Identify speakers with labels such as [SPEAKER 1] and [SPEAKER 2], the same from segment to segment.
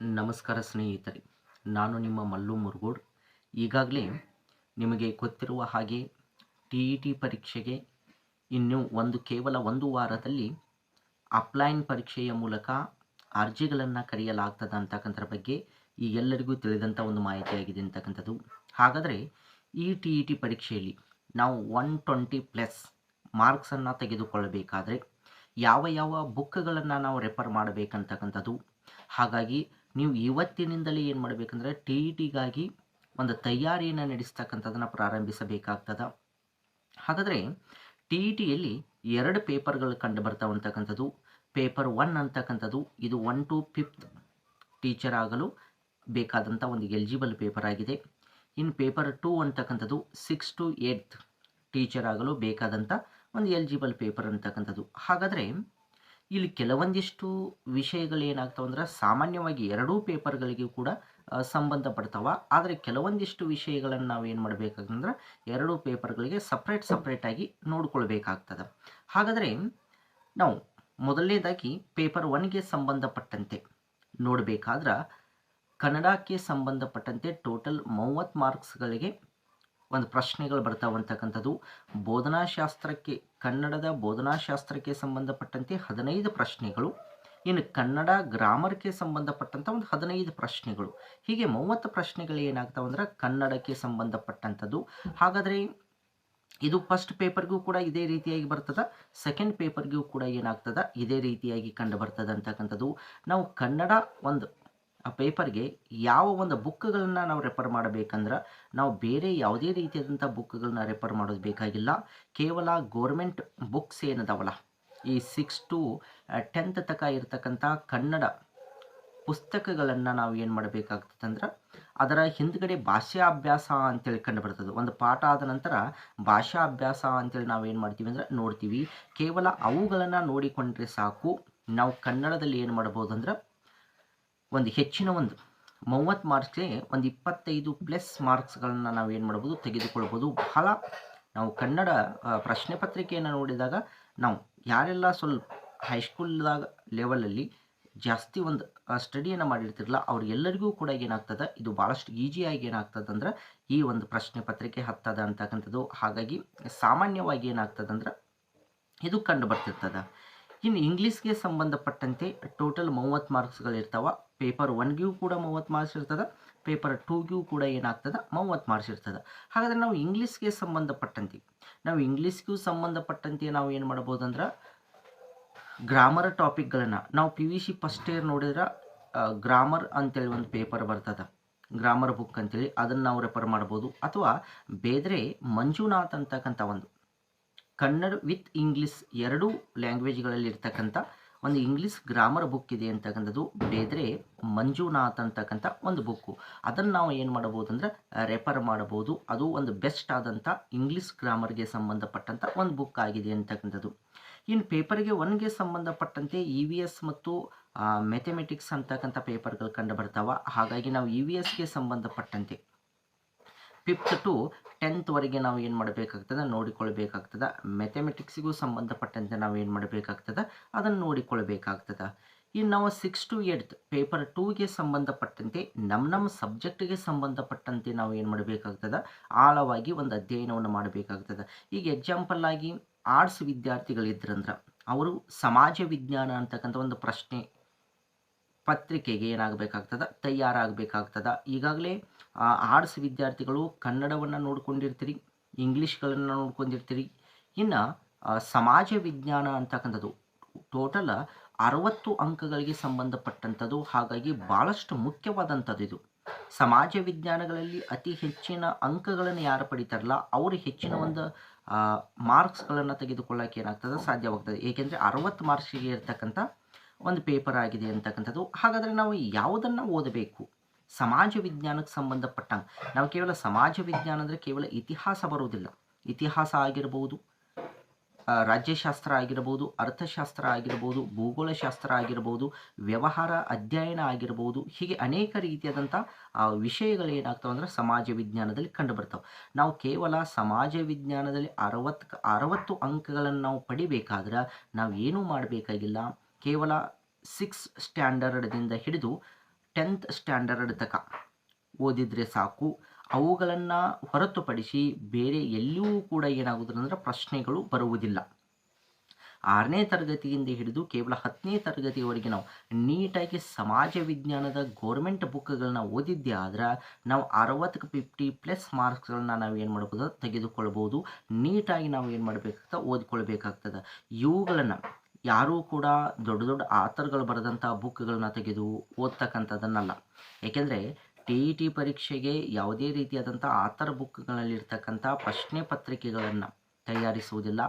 [SPEAKER 1] ನಮಸ್ಕಾರ ಸ್ನೇಹಿತರೆ, ನಾನು ನಿಮ್ಮ ಮಲ್ಲು ಮುರುಗೋಡ್. ಈಗಾಗಲೇ ನಿಮಗೆ ಗೊತ್ತಿರುವ ಹಾಗೆ ಟಿ ಇ ಟಿ ಪರೀಕ್ಷೆಗೆ ಇನ್ನು ಒಂದು ಕೇವಲ ಒಂದು ವಾರದಲ್ಲಿ ಅಪ್ಲೈನ್ ಪರೀಕ್ಷೆಯ ಮೂಲಕ ಅರ್ಜಿಗಳನ್ನು ಕರೆಯಲಾಗ್ತದೆ ಅಂತಕ್ಕಂಥದ್ರ ಬಗ್ಗೆ ಈ ಎಲ್ಲರಿಗೂ ತಿಳಿದಂಥ ಒಂದು ಮಾಹಿತಿಯಾಗಿದೆ ಅಂತಕ್ಕಂಥದ್ದು. ಹಾಗಾದರೆ ಈ ಟಿ ಇ ಟಿ ಪರೀಕ್ಷೆಯಲ್ಲಿ ನಾವು ಒನ್ ಟ್ವೆಂಟಿ ಪ್ಲಸ್ ಮಾರ್ಕ್ಸನ್ನು ತೆಗೆದುಕೊಳ್ಳಬೇಕಾದ್ರೆ ಯಾವ ಯಾವ ಬುಕ್ಗಳನ್ನು ನಾವು ರೆಫರ್ ಮಾಡಬೇಕಂತಕ್ಕಂಥದ್ದು, ಹಾಗಾಗಿ ನೀವು ಇವತ್ತಿನಿಂದಲೇ ಏನು ಮಾಡಬೇಕಂದ್ರೆ ಟಿ ಇ ಟಿಗಾಗಿ ಒಂದು ತಯಾರಿಯನ್ನು ನಡೆಸ್ತಕ್ಕಂಥದ್ದನ್ನು ಪ್ರಾರಂಭಿಸಬೇಕಾಗ್ತದ. ಹಾಗಾದರೆ ಟಿ ಇ ಟಿಯಲ್ಲಿ ಎರಡು ಪೇಪರ್ಗಳು ಕಂಡು ಬರ್ತಾವೆ ಅಂತಕ್ಕಂಥದ್ದು ಪೇಪರ್ ಒನ್ ಅಂತಕ್ಕಂಥದ್ದು, ಇದು ಒನ್ ಟು ಫಿಫ್ತ್ ಟೀಚರ್ ಆಗಲು ಬೇಕಾದಂಥ ಒಂದು ಎಲಿಜಿಬಲ್ ಪೇಪರ್ ಆಗಿದೆ. ಇನ್ನು ಪೇಪರ್ ಟೂ ಅಂತಕ್ಕಂಥದ್ದು ಸಿಕ್ಸ್ ಟು ಏಯ್ತ್ ಟೀಚರ್ ಆಗಲು ಬೇಕಾದಂಥ ಒಂದು ಎಲಿಜಿಬಲ್ ಪೇಪರ್ ಅಂತಕ್ಕಂಥದ್ದು. ಹಾಗಾದರೆ ಇಲ್ಲಿ ಕೆಲವೊಂದಿಷ್ಟು ವಿಷಯಗಳು ಏನಾಗ್ತಾವೆ ಅಂದ್ರೆ ಸಾಮಾನ್ಯವಾಗಿ ಎರಡೂ ಪೇಪರ್ಗಳಿಗೆ ಕೂಡ ಸಂಬಂಧಪಡ್ತಾವ ಆದರೆ ಕೆಲವೊಂದಿಷ್ಟು ವಿಷಯಗಳನ್ನು ನಾವು ಏನು ಮಾಡಬೇಕಾಗಂದ್ರೆ ಎರಡೂ ಪೇಪರ್ಗಳಿಗೆ ಸಪ್ರೇಟ್ ಸಪ್ರೇಟಾಗಿ ನೋಡ್ಕೊಳ್ಬೇಕಾಗ್ತದೆ. ಹಾಗಾದರೆ ನಾವು ಮೊದಲನೇದಾಗಿ ಪೇಪರ್ ಒನ್ಗೆ ಸಂಬಂಧಪಟ್ಟಂತೆ ನೋಡಬೇಕಾದ್ರೆ ಕನ್ನಡಕ್ಕೆ ಸಂಬಂಧಪಟ್ಟಂತೆ ಟೋಟಲ್ ಮೂವತ್ತು ಮಾರ್ಕ್ಸ್ಗಳಿಗೆ ಒಂದು ಪ್ರಶ್ನೆಗಳು ಬರ್ತಾವೆ ಅಂತಕ್ಕಂಥದ್ದು. ಬೋಧನಾಶಾಸ್ತ್ರಕ್ಕೆ ಕನ್ನಡದ ಬೋಧನಾಶಾಸ್ತ್ರಕ್ಕೆ ಸಂಬಂಧಪಟ್ಟಂತೆ ಹದಿನೈದು ಪ್ರಶ್ನೆಗಳು. ಇನ್ನು ಕನ್ನಡ ಗ್ರಾಮರ್ಗೆ ಸಂಬಂಧಪಟ್ಟಂಥ ಒಂದು ಹದಿನೈದು ಪ್ರಶ್ನೆಗಳು. ಹೀಗೆ ಮೂವತ್ತು ಪ್ರಶ್ನೆಗಳು ಏನಾಗ್ತಾವೆ ಅಂದ್ರೆ ಕನ್ನಡಕ್ಕೆ ಸಂಬಂಧಪಟ್ಟಂಥದ್ದು. ಹಾಗಾದರೆ ಇದು ಫಸ್ಟ್ ಪೇಪರ್ಗೂ ಕೂಡ ಇದೇ ರೀತಿಯಾಗಿ ಬರ್ತದ, ಸೆಕೆಂಡ್ ಪೇಪರ್ಗೂ ಕೂಡ ಏನಾಗ್ತದ, ಇದೇ ರೀತಿಯಾಗಿ ಕಂಡು ಬರ್ತದೆ ಅಂತಕ್ಕಂಥದ್ದು. ನಾವು ಕನ್ನಡ ಒಂದು ಆ ಪೇಪರ್ಗೆ ಯಾವ ಒಂದು ಬುಕ್ಗಳನ್ನು ನಾವು ರೆಫರ್ ಮಾಡಬೇಕಂದ್ರೆ ನಾವು ಬೇರೆ ಯಾವುದೇ ರೀತಿಯಾದಂಥ ಬುಕ್ಗಳನ್ನ ರೆಫರ್ ಮಾಡೋದು ಬೇಕಾಗಿಲ್ಲ. ಕೇವಲ ಗೋರ್ಮೆಂಟ್ ಬುಕ್ಸ್ ಏನದಾವಲ್ಲ? ಈ ಸಿಕ್ಸ್ ಟು ಟೆಂತ್ ತನಕ ಇರತಕ್ಕಂಥ ಕನ್ನಡ ಪುಸ್ತಕಗಳನ್ನು ನಾವು ಏನು ಮಾಡಬೇಕಾಗ್ತದೆ ಅಂದ್ರೆ ಹಿಂದ್ಗಡೆ ಭಾಷಾಭ್ಯಾಸ ಅಂತೇಳಿ ಕಂಡು ಬರ್ತದೆ. ಒಂದು ಪಾಠ ಆದ ನಂತರ ಭಾಷಾಭ್ಯಾಸ ಅಂತೇಳಿ ನಾವು ಏನು ಮಾಡ್ತೀವಿ ಅಂದ್ರೆ ನೋಡ್ತೀವಿ. ಕೇವಲ ಅವುಗಳನ್ನು ನೋಡಿಕೊಂಡ್ರೆ ಸಾಕು. ನಾವು ಕನ್ನಡದಲ್ಲಿ ಏನು ಮಾಡ್ಬೋದು ಅಂದ್ರೆ ಒಂದು ಹೆಚ್ಚಿನ ಒಂದು ಮೂವತ್ತು ಮಾರ್ಕ್ಸ್ಗೆ ಒಂದು ಇಪ್ಪತ್ತೈದು ಪ್ಲಸ್ ಮಾರ್ಕ್ಸ್ಗಳನ್ನು ನಾವು ಏನು ಮಾಡ್ಬೋದು, ತೆಗೆದುಕೊಳ್ಬೋದು. ಬಹಳ ನಾವು ಕನ್ನಡ ಪ್ರಶ್ನೆ ಪತ್ರಿಕೆಯನ್ನು ನೋಡಿದಾಗ ನಾವು ಯಾರೆಲ್ಲ ಸ್ವಲ್ಪ ಹೈಸ್ಕೂಲ್ದಾಗ ಲೆವೆಲಲ್ಲಿ ಜಾಸ್ತಿ ಒಂದು ಸ್ಟಡಿಯನ್ನು ಮಾಡಿರ್ತಿರಲ್ಲ ಅವ್ರಿಗೆಲ್ಲರಿಗೂ ಕೂಡ ಏನಾಗ್ತದೆ, ಇದು ಭಾಳಷ್ಟು ಈಜಿಯಾಗಿ ಏನಾಗ್ತದೆ ಅಂದ್ರೆ ಈ ಒಂದು ಪ್ರಶ್ನೆ ಪತ್ರಿಕೆ ಹತ್ತದ ಅಂತಕ್ಕಂಥದ್ದು. ಹಾಗಾಗಿ ಸಾಮಾನ್ಯವಾಗಿ ಏನಾಗ್ತದೆ ಅಂದ್ರೆ ಇದು ಕಂಡು ಬರ್ತಿರ್ತದೆ. ಇನ್ನು ಇಂಗ್ಲೀಷ್ಗೆ ಸಂಬಂಧಪಟ್ಟಂತೆ ಟೋಟಲ್ ಮೂವತ್ತು ಮಾರ್ಕ್ಸ್ಗಳು ಇರ್ತಾವೆ ಪೇಪರ್ ಒನ್ಗೂ ಕೂಡ ಮೂವತ್ತು ಮಾರ್ಕ್ಸ್ ಇರ್ತದೆ. ಪೇಪರ್ ಟೂಗೂ ಕೂಡ ಏನಾಗ್ತದೆ? ಮೂವತ್ತು ಮಾರ್ಕ್ಸ್ ಇರ್ತದೆ. ಹಾಗಾದರೆ ನಾವು ಇಂಗ್ಲೀಷ್ಗೆ ಸಂಬಂಧಪಟ್ಟಂತೆ, ನಾವು ಇಂಗ್ಲೀಷ್ಗೂ ಸಂಬಂಧಪಟ್ಟಂತೆ ನಾವು ಏನು ಮಾಡ್ಬೋದು ಅಂದ್ರೆ ಗ್ರಾಮರ್ ಟಾಪಿಕ್ಗಳನ್ನು ನಾವು P V C first year ನೋಡಿದ್ರೆ ಗ್ರಾಮರ್ ಅಂತೇಳಿ ಒಂದು ಪೇಪರ್ ಬರ್ತದೆ. ಗ್ರಾಮರ್ ಬುಕ್ ಅಂತೇಳಿ, ಅದನ್ನು ನಾವು ರೆಫರ್ ಮಾಡ್ಬೋದು. ಅಥವಾ ಬೇದ್ರೆ ಮಂಜುನಾಥ್ ಅಂತಕ್ಕಂಥ ಒಂದು ಕನ್ನಡ ವಿತ್ ಇಂಗ್ಲೀಷ್ ಎರಡೂ ಲ್ಯಾಂಗ್ವೇಜ್ಗಳಲ್ಲಿ ಇರ್ತಕ್ಕಂಥ ಒಂದು ಇಂಗ್ಲೀಷ್ ಗ್ರಾಮರ್ ಬುಕ್ ಇದೆ ಅಂತಕ್ಕಂಥದ್ದು, ಬೇದ್ರೆ ಮಂಜುನಾಥ್ ಅಂತಕ್ಕಂಥ ಒಂದು ಬುಕ್ಕು. ಅದನ್ನು ನಾವು ಏನು ಮಾಡಬಹುದು ಅಂದರೆ ರೆಫರ್ ಮಾಡಬಹುದು. ಅದು ಒಂದು ಬೆಸ್ಟ್ ಆದಂಥ ಇಂಗ್ಲೀಷ್ ಗ್ರಾಮರ್ಗೆ ಸಂಬಂಧಪಟ್ಟಂಥ ಒಂದು ಬುಕ್ ಆಗಿದೆ ಅಂತಕ್ಕಂಥದ್ದು. ಇನ್ನು ಪೇಪರ್ಗೆ ಒನ್ಗೆ ಸಂಬಂಧಪಟ್ಟಂತೆ ಇ ವಿ ಎಸ್ ಮತ್ತು ಮೆಥಮೆಟಿಕ್ಸ್ ಅಂತಕ್ಕಂಥ ಪೇಪರ್ಗಳು ಕಂಡು ಬರ್ತಾವ. ಹಾಗಾಗಿ ನಾವು ಇ ವಿ ಎಸ್ಗೆ ಸಂಬಂಧಪಟ್ಟಂತೆ. ಫಿಫ್ತ್ ಟು ಟೆಂತ್ವರೆಗೆ ನಾವು ಏನು ಮಾಡಬೇಕಾಗ್ತದೆ? ನೋಡಿಕೊಳ್ಬೇಕಾಗ್ತದೆ. ಮೆಥಮೆಟಿಕ್ಸಿಗೂ ಸಂಬಂಧಪಟ್ಟಂತೆ ನಾವು ಏನು ಮಾಡಬೇಕಾಗ್ತದೆ? ಅದನ್ನು ನೋಡಿಕೊಳ್ಬೇಕಾಗ್ತದೆ. ಇನ್ನು ನಾವು ಸಿಕ್ಸ್ ಟು ಏಟ್ತ್ ಪೇಪರ್ ಟೂಗೆ ಸಂಬಂಧಪಟ್ಟಂತೆ ನಮ್ಮ ನಮ್ಮ ಸಬ್ಜೆಕ್ಟಿಗೆ ಸಂಬಂಧಪಟ್ಟಂತೆ ನಾವು ಏನು ಮಾಡಬೇಕಾಗ್ತದೆ? ಆಳವಾಗಿ ಒಂದು ಅಧ್ಯಯನವನ್ನು ಮಾಡಬೇಕಾಗ್ತದೆ. ಈಗ ಎಕ್ಸಾಂಪಲ್ ಆಗಿ ಆರ್ಟ್ಸ್ ವಿದ್ಯಾರ್ಥಿಗಳಿದ್ರಂದ್ರೆ, ಅವರು ಸಮಾಜ ವಿಜ್ಞಾನ ಅಂತಕ್ಕಂಥ ಒಂದು ಪ್ರಶ್ನೆ ಪತ್ರಿಕೆಗೆ ಏನಾಗಬೇಕಾಗ್ತದ? ತಯಾರಾಗಬೇಕಾಗ್ತದ? ಈಗಾಗಲೇ ಆರ್ಟ್ಸ್ ವಿದ್ಯಾರ್ಥಿಗಳು ಕನ್ನಡವನ್ನು ನೋಡ್ಕೊಂಡಿರ್ತೀರಿ, ಇಂಗ್ಲೀಷ್ಗಳನ್ನು ನೋಡ್ಕೊಂಡಿರ್ತೀರಿ, ಇನ್ನು ಸಮಾಜ ವಿಜ್ಞಾನ ಅಂತಕ್ಕಂಥದ್ದು, ಟೋಟಲ್ ಅರವತ್ತು ಅಂಕಗಳಿಗೆ ಸಂಬಂಧಪಟ್ಟಂಥದ್ದು, ಹಾಗಾಗಿ ಭಾಳಷ್ಟು ಮುಖ್ಯವಾದಂಥದ್ದು ಇದು. ಸಮಾಜ ವಿಜ್ಞಾನಗಳಲ್ಲಿ ಅತಿ ಹೆಚ್ಚಿನ ಅಂಕಗಳನ್ನು ಯಾರು ಪಡಿತಾರಲ್ಲ, ಅವರು ಹೆಚ್ಚಿನ ಒಂದು ಮಾರ್ಕ್ಸ್ಗಳನ್ನು ತೆಗೆದುಕೊಳ್ಳೋಕೆ ಏನಾಗ್ತದೆ ಸಾಧ್ಯವಾಗ್ತದೆ. ಏಕೆಂದರೆ ಅರವತ್ತು ಮಾರ್ಕ್ಸಿಗೆ ಇರ್ತಕ್ಕಂಥ ಒಂದು ಪೇಪರ್ ಆಗಿದೆ ಅಂತಕ್ಕಂಥದ್ದು. ಹಾಗಾದರೆ ನಾವು ಯಾವುದನ್ನು ಓದಬೇಕು? ಸಮಾಜ ವಿಜ್ಞಾನಕ್ಕೆ ಸಂಬಂಧಪಟ್ಟಂಗೆ ನಾವು ಕೇವಲ ಸಮಾಜ ವಿಜ್ಞಾನ ಅಂದರೆ ಕೇವಲ ಇತಿಹಾಸ ಬರುವುದಿಲ್ಲ. ಇತಿಹಾಸ ಆಗಿರ್ಬೋದು ರಾಜ್ಯಶಾಸ್ತ್ರ ಆಗಿರ್ಬೋದು, ಅರ್ಥಶಾಸ್ತ್ರ ಆಗಿರ್ಬೋದು, ಭೂಗೋಳಶಾಸ್ತ್ರ ಆಗಿರ್ಬೋದು, ವ್ಯವಹಾರ ಅಧ್ಯಯನ ಆಗಿರ್ಬೋದು, ಹೀಗೆ ಅನೇಕ ರೀತಿಯಾದಂಥ ವಿಷಯಗಳು ಏನಾಗ್ತವೆ ಅಂದ್ರೆ ಸಮಾಜ ವಿಜ್ಞಾನದಲ್ಲಿ ಕಂಡುಬರ್ತವೆ. ನಾವು ಕೇವಲ ಸಮಾಜ ವಿಜ್ಞಾನದಲ್ಲಿ ಅರವತ್ತು ಅರವತ್ತು ಅಂಕಗಳನ್ನು ನಾವು ಪಡಿಬೇಕಾದ್ರೆ ನಾವು ಏನೂ ಮಾಡಬೇಕಾಗಿಲ್ಲ. ಕೇವಲ ಸಿಕ್ಸ್ ಸ್ಟ್ಯಾಂಡರ್ಡ್ದಿಂದ ಹಿಡಿದು ಟೆಂತ್ ಸ್ಟ್ಯಾಂಡರ್ಡ್ ತನಕ ಓದಿದರೆ ಸಾಕು. ಅವುಗಳನ್ನು ಹೊರತುಪಡಿಸಿ ಬೇರೆ ಎಲ್ಲಿಯೂ ಕೂಡ ಏನಾಗುವುದಿಲ್ಲ ಅಂದ್ರೆ ಪ್ರಶ್ನೆಗಳು ಬರುವುದಿಲ್ಲ. ಆರನೇ ತರಗತಿಯಿಂದ ಹಿಡಿದು ಕೇವಲ ಹತ್ತನೇ ತರಗತಿಯವರೆಗೆ ನಾವು ನೀಟಾಗಿ ಸಮಾಜ ವಿಜ್ಞಾನದ ಗೋರ್ಮೆಂಟ್ ಬುಕ್ಗಳನ್ನ ಓದಿದ್ದೆ ಆದ್ರೆ ನಾವು ಅರವತ್ತು ಫಿಫ್ಟಿ ಪ್ಲಸ್ ಮಾರ್ಕ್ಸ್ಗಳನ್ನ ನಾವು ಏನು ಮಾಡ್ಬೋದು? ತೆಗೆದುಕೊಳ್ಬೋದು. ನೀಟಾಗಿ ನಾವು ಏನು ಮಾಡಬೇಕಾಗ್ತದೆ? ಓದ್ಕೊಳ್ಬೇಕಾಗ್ತದೆ. ಇವುಗಳನ್ನು ಯಾರೂ ಕೂಡ ದೊಡ್ಡ ದೊಡ್ಡ ಆಥರ್ಗಳು ಬರೆದಂಥ ಬುಕ್ಗಳನ್ನ ತೆಗೆದು ಓದ್ತಕ್ಕಂಥದ್ದನ್ನಲ್ಲ ಏಕೆಂದರೆ ಟಿ ಇ ಟಿ ಪರೀಕ್ಷೆಗೆ ಯಾವುದೇ ರೀತಿಯಾದಂಥ ಆಥರ್ ಬುಕ್ಗಳಲ್ಲಿರ್ತಕ್ಕಂಥ ಪ್ರಶ್ನೆ ಪತ್ರಿಕೆಗಳನ್ನು ತಯಾರಿಸುವುದಿಲ್ಲ.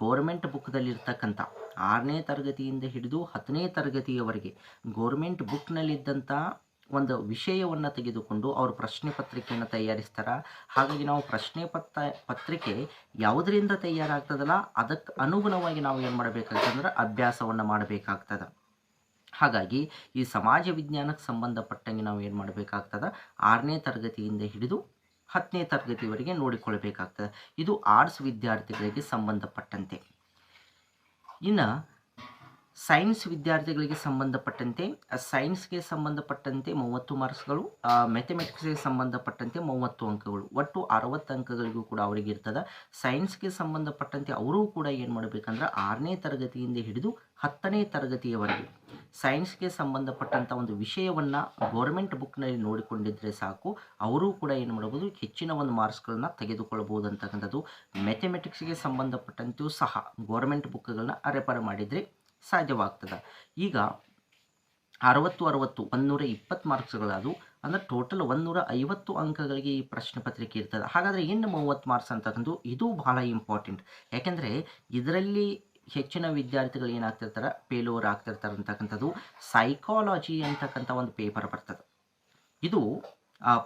[SPEAKER 1] ಗೋರ್ಮೆಂಟ್ ಬುಕ್ದಲ್ಲಿರ್ತಕ್ಕಂಥ ಆರನೇ ತರಗತಿಯಿಂದ ಹಿಡಿದು ಹತ್ತನೇ ತರಗತಿಯವರೆಗೆ ಗೋರ್ಮೆಂಟ್ ಬುಕ್ನಲ್ಲಿದ್ದಂಥ ಒಂದು ವಿಷಯವನ್ನು ತೆಗೆದುಕೊಂಡು ಅವರು ಪ್ರಶ್ನೆ ಪತ್ರಿಕೆಯನ್ನು ತಯಾರಿಸ್ತಾರೆ. ಹಾಗಾಗಿ ನಾವು ಪ್ರಶ್ನೆ ಪತ್ರ ಪತ್ರಿಕೆ ಯಾವುದರಿಂದ ತಯಾರಾಗ್ತದಲ್ಲ ಅದಕ್ಕೆ ಅನುಗುಣವಾಗಿ ನಾವು ಏನು ಮಾಡಬೇಕಾಗ್ತದೆ ಅಂದ್ರೆ ಅಭ್ಯಾಸವನ್ನು ಮಾಡಬೇಕಾಗ್ತದೆ. ಹಾಗಾಗಿ ಈ ಸಮಾಜ ವಿಜ್ಞಾನಕ್ಕೆ ಸಂಬಂಧಪಟ್ಟಂಗೆ ನಾವು ಏನು ಮಾಡಬೇಕಾಗ್ತದೆ, ಆರನೇ ತರಗತಿಯಿಂದ ಹಿಡಿದು ಹತ್ತನೇ ತರಗತಿವರೆಗೆ ನೋಡಿಕೊಳ್ಬೇಕಾಗ್ತದೆ. ಇದು ಆರ್ಟ್ಸ್ ವಿದ್ಯಾರ್ಥಿಗಳಿಗೆ ಸಂಬಂಧಪಟ್ಟಂತೆ. ಇನ್ನು ಸೈನ್ಸ್ ವಿದ್ಯಾರ್ಥಿಗಳಿಗೆ ಸಂಬಂಧಪಟ್ಟಂತೆ ಸೈನ್ಸ್ಗೆ ಸಂಬಂಧಪಟ್ಟಂತೆ ಮೂವತ್ತು ಮಾರ್ಕ್ಸ್ಗಳು ಮ್ಯಾಥಮೆಟಿಕ್ಸ್ಗೆ ಸಂಬಂಧಪಟ್ಟಂತೆ ಮೂವತ್ತು ಅಂಕಗಳು. ಒಟ್ಟು ಅರವತ್ತು ಅಂಕಗಳಿಗೂ ಕೂಡ ಅವರಿಗೆ ಇರ್ತದೆ. ಸೈನ್ಸ್ಗೆ ಸಂಬಂಧಪಟ್ಟಂತೆ ಅವರೂ ಕೂಡ ಏನು ಮಾಡಬೇಕಂದ್ರೆ ಆರನೇ ತರಗತಿಯಿಂದ ಹಿಡಿದು ಹತ್ತನೇ ತರಗತಿಯವರೆಗೆ ಸೈನ್ಸ್ಗೆ ಸಂಬಂಧಪಟ್ಟಂಥ ಒಂದು ವಿಷಯವನ್ನು ಗೌರ್ಮೆಂಟ್ ಬುಕ್ನಲ್ಲಿ ನೋಡಿಕೊಂಡಿದ್ದರೆ ಸಾಕು, ಅವರೂ ಕೂಡ ಏನು ಮಾಡ್ಬೋದು, ಹೆಚ್ಚಿನ ಒಂದು ಮಾರ್ಕ್ಸ್ಗಳನ್ನ ತೆಗೆದುಕೊಳ್ಬೋದು ಅಂತಕ್ಕಂಥದ್ದು. ಮ್ಯಾಥಮೆಟಿಕ್ಸ್ಗೆ ಸಂಬಂಧಪಟ್ಟಂತೆಯೂ ಸಹ ಗೌರ್ಮೆಂಟ್ ಬುಕ್ಗಳನ್ನ ರೆಫರ್ ಮಾಡಿದರೆ ಸಾಧ್ಯವಾಗ್ತದೆ. ಈಗ ಅರವತ್ತು ಅರವತ್ತು, ಒಂದೂರ ಇಪ್ಪತ್ತು ಮಾರ್ಕ್ಸ್ಗಳದು ಅಂದರೆ ಟೋಟಲ್ ಒಂದೂರ ಐವತ್ತು ಅಂಕಗಳಿಗೆ ಈ ಪ್ರಶ್ನೆ ಪತ್ರಿಕೆ ಇರ್ತದೆ. ಹಾಗಾದರೆ ಇನ್ನು ಮೂವತ್ತು ಮಾರ್ಕ್ಸ್ ಅಂತಕ್ಕಂಥದ್ದು ಇದು ಬಹಳ ಇಂಪಾರ್ಟೆಂಟ್ ಯಾಕೆಂದರೆ ಇದರಲ್ಲಿ ಹೆಚ್ಚಿನ ವಿದ್ಯಾರ್ಥಿಗಳು ಏನಾಗ್ತಿರ್ತಾರೆ? ಪೇಲೋರ್ ಆಗ್ತಿರ್ತಾರೆ ಅಂತಕ್ಕಂಥದ್ದು. ಸೈಕಾಲಜಿ ಅಂತಕ್ಕಂಥ ಒಂದು ಪೇಪರ್ ಬರ್ತದೆ. ಇದು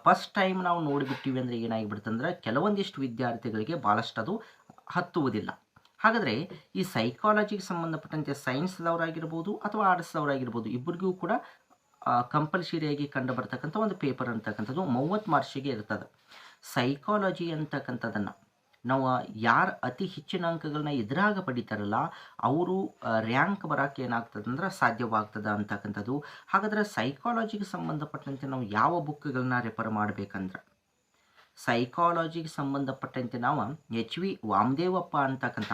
[SPEAKER 1] ಫಸ್ಟ್ ಟೈಮ್ ನಾವು ನೋಡಿಬಿಟ್ಟಿವಿ ಅಂದರೆ ಏನಾಗಿಬಿಡ್ತಂದ್ರೆ ಕೆಲವೊಂದಿಷ್ಟು ವಿದ್ಯಾರ್ಥಿಗಳಿಗೆ ಭಾಳಷ್ಟು ಅದು ಹತ್ತುವುದಿಲ್ಲ. ಹಾಗಾದರೆ ಈ ಸೈಕಾಲಜಿಗೆ ಸಂಬಂಧಪಟ್ಟಂತೆ ಸೈನ್ಸ್ದವರಾಗಿರ್ಬೋದು ಅಥವಾ ಆರ್ಟ್ಸ್ದವರಾಗಿರ್ಬೋದು ಇಬ್ಬರಿಗೂ ಕೂಡ ಕಂಪಲ್ಸರಿಯಾಗಿ ಕಂಡು ಬರ್ತಕ್ಕಂಥ ಒಂದು ಪೇಪರ್ ಅಂತಕ್ಕಂಥದ್ದು ಮೂವತ್ತು ಮಾರ್ಷಿಗೆ ಇರ್ತದೆ. ಸೈಕಾಲಜಿ ಅಂತಕ್ಕಂಥದ್ದನ್ನು ನಾವು ಯಾರು ಅತಿ ಹೆಚ್ಚಿನ ಅಂಕಗಳನ್ನ ಎದುರಾಗ ಪಡಿತಾರಲ್ಲ, ಅವರು ರ್ಯಾಂಕ್ ಬರೋಕ್ಕೆ ಏನಾಗ್ತದೆ ಅಂದ್ರೆ ಸಾಧ್ಯವಾಗ್ತದೆ ಅಂತಕ್ಕಂಥದ್ದು. ಹಾಗಾದರೆ ಸೈಕಾಲಜಿಗೆ ಸಂಬಂಧಪಟ್ಟಂತೆ ನಾವು ಯಾವ ಬುಕ್ಗಳನ್ನ ರೆಫರ್ ಮಾಡಬೇಕಂದ್ರೆ ಸೈಕಾಲಜಿಗೆ ಸಂಬಂಧಪಟ್ಟಂತೆ ನಾವು ಎಚ್ ವಿ ವಾಮದೇವಪ್ಪ ಅಂತಕ್ಕಂಥ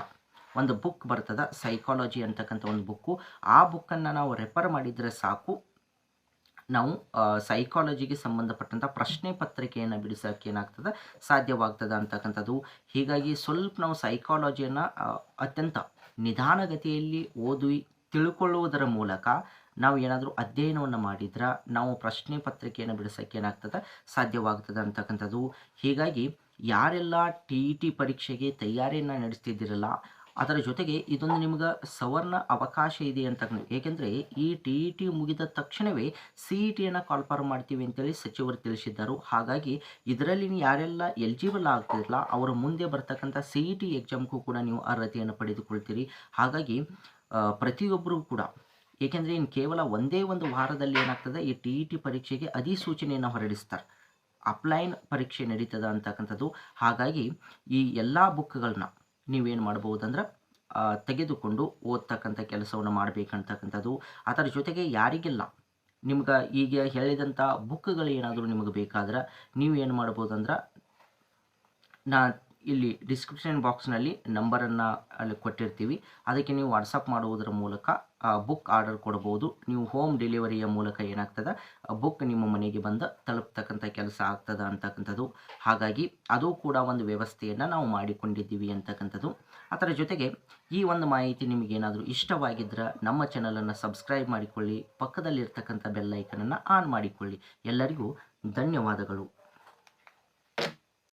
[SPEAKER 1] ಒಂದು ಬುಕ್ ಬರ್ತದೆ, ಸೈಕಾಲಜಿ ಅಂತಕ್ಕಂಥ ಒಂದು ಬುಕ್ಕು. ಆ ಬುಕ್ಕನ್ನು ನಾವು ರೆಫರ್ ಮಾಡಿದರೆ ಸಾಕು. ನಾವು ಸೈಕಾಲಜಿಗೆ ಸಂಬಂಧಪಟ್ಟಂಥ ಪ್ರಶ್ನೆ ಪತ್ರಿಕೆಯನ್ನು ಬಿಡಿಸೋಕೆ ಏನಾಗ್ತದೆ, ಸಾಧ್ಯವಾಗ್ತದೆ ಅಂತಕ್ಕಂಥದ್ದು. ಹೀಗಾಗಿ ಸ್ವಲ್ಪ ನಾವು ಸೈಕಾಲಜಿಯನ್ನು ಅತ್ಯಂತ ನಿಧಾನಗತಿಯಲ್ಲಿ ಓದಿ ತಿಳ್ಕೊಳ್ಳುವುದರ ಮೂಲಕ ನಾವು ಏನಾದರೂ ಅಧ್ಯಯನವನ್ನು ಮಾಡಿದ್ರೆ ನಾವು ಪ್ರಶ್ನೆ ಪತ್ರಿಕೆಯನ್ನು ಬಿಡಿಸೋಕ್ಕೆ ಏನಾಗ್ತದೆ? ಸಾಧ್ಯವಾಗ್ತದೆ ಅಂತಕ್ಕಂಥದ್ದು. ಹೀಗಾಗಿ ಯಾರೆಲ್ಲ ಟಿ ಇ ಟಿ ಪರೀಕ್ಷೆಗೆ ತಯಾರಿಯನ್ನು ನಡೆಸ್ತಿದ್ದೀರಲ್ಲ, ಅದರ ಜೊತೆಗೆ ಇದೊಂದು ನಿಮ್ಗೆ ಸವರ್ಣ ಅವಕಾಶ ಇದೆ ಅಂತ ಏಕೆಂದರೆ ಈ ಟಿ ಇ ಟಿ ಮುಗಿದ ತಕ್ಷಣವೇ ಸಿ ಇ ಟಿಯನ್ನು ಕಾಲ್ಫಾರ್ ಮಾಡ್ತೀವಿ ಅಂತೇಳಿ ಸಚಿವರು ತಿಳಿಸಿದ್ದರು. ಹಾಗಾಗಿ ಇದರಲ್ಲಿ ಯಾರೆಲ್ಲ ಎಲಿಜಿಬಲ್ ಆಗ್ತಿರಲ್ಲ ಅವರ ಮುಂದೆ ಬರ್ತಕ್ಕಂಥ ಸಿ ಇ ಟಿ ಎಕ್ಸಾಮ್ಗೂ ಕೂಡ ನೀವು ಅರ್ಹತೆಯನ್ನು ಪಡೆದುಕೊಳ್ತೀರಿ. ಹಾಗಾಗಿ ಪ್ರತಿಯೊಬ್ಬರೂ ಕೂಡ ಏಕೆಂದರೆ ಇನ್ನು ಕೇವಲ ಒಂದೇ ಒಂದು ವಾರದಲ್ಲಿ ಏನಾಗ್ತದೆ, ಈ ಟಿ ಇ ಟಿ ಪರೀಕ್ಷೆಗೆ ಅಧಿಸೂಚನೆಯನ್ನು ಹೊರಡಿಸ್ತಾರೆ. ಅಪ್ಲೈನ್ ಪರೀಕ್ಷೆ ನಡೀತದ ಅಂತಕ್ಕಂಥದ್ದು. ಹಾಗಾಗಿ ಈ ಎಲ್ಲ ಬುಕ್ಗಳನ್ನ ನೀವೇನು ಮಾಡ್ಬೋದಂದ್ರೆ ತೆಗೆದುಕೊಂಡು ಓದ್ತಕ್ಕಂಥ ಕೆಲಸವನ್ನು ಮಾಡಬೇಕಂತಕ್ಕಂಥದ್ದು. ಅದರ ಜೊತೆಗೆ ಯಾರಿಗೆಲ್ಲ ನಿಮ್ಗೆ ಈಗ ಹೇಳಿದಂಥ ಬುಕ್ಗಳು ಏನಾದರೂ ನಿಮಗೆ ಬೇಕಾದ್ರೆ ನೀವು ಏನು ಮಾಡ್ಬೋದಂದ್ರೆ, ನಾ ಇಲ್ಲಿ ಡಿಸ್ಕ್ರಿಪ್ಷನ್ ಬಾಕ್ಸ್ನಲ್ಲಿ ನಂಬರನ್ನು ಅಲ್ಲಿ ಕೊಟ್ಟಿರ್ತೀವಿ. ಅದಕ್ಕೆ ನೀವು ವಾಟ್ಸಪ್ ಮಾಡುವುದರ ಮೂಲಕ ಬುಕ್ ಆರ್ಡರ್ ಕೊಡ್ಬೋದು. ನೀವು ಹೋಮ್ ಡೆಲಿವರಿಯ ಮೂಲಕ ಏನಾಗ್ತದೆ? ಬುಕ್ ನಿಮ್ಮ ಮನೆಗೆ ಬಂದು ತಲುಪ್ತಕ್ಕಂಥ ಕೆಲಸ ಆಗ್ತದೆ ಅಂತಕ್ಕಂಥದ್ದು. ಹಾಗಾಗಿ ಅದು ಕೂಡ ಒಂದು ವ್ಯವಸ್ಥೆಯನ್ನು ನಾವು ಮಾಡಿಕೊಂಡಿದ್ದೀವಿ ಅಂತಕ್ಕಂಥದ್ದು. ಅದರ ಜೊತೆಗೆ ಈ ಒಂದು ಮಾಹಿತಿ ನಿಮಗೇನಾದರೂ ಇಷ್ಟವಾಗಿದ್ದರೆ ನಮ್ಮ ಚಾನಲನ್ನು ಸಬ್ಸ್ಕ್ರೈಬ್ ಮಾಡಿಕೊಳ್ಳಿ. ಪಕ್ಕದಲ್ಲಿರ್ತಕ್ಕಂಥ ಬೆಲ್ಲೈಕನನ್ನು ಆನ್ ಮಾಡಿಕೊಳ್ಳಿ. ಎಲ್ಲರಿಗೂ ಧನ್ಯವಾದಗಳು.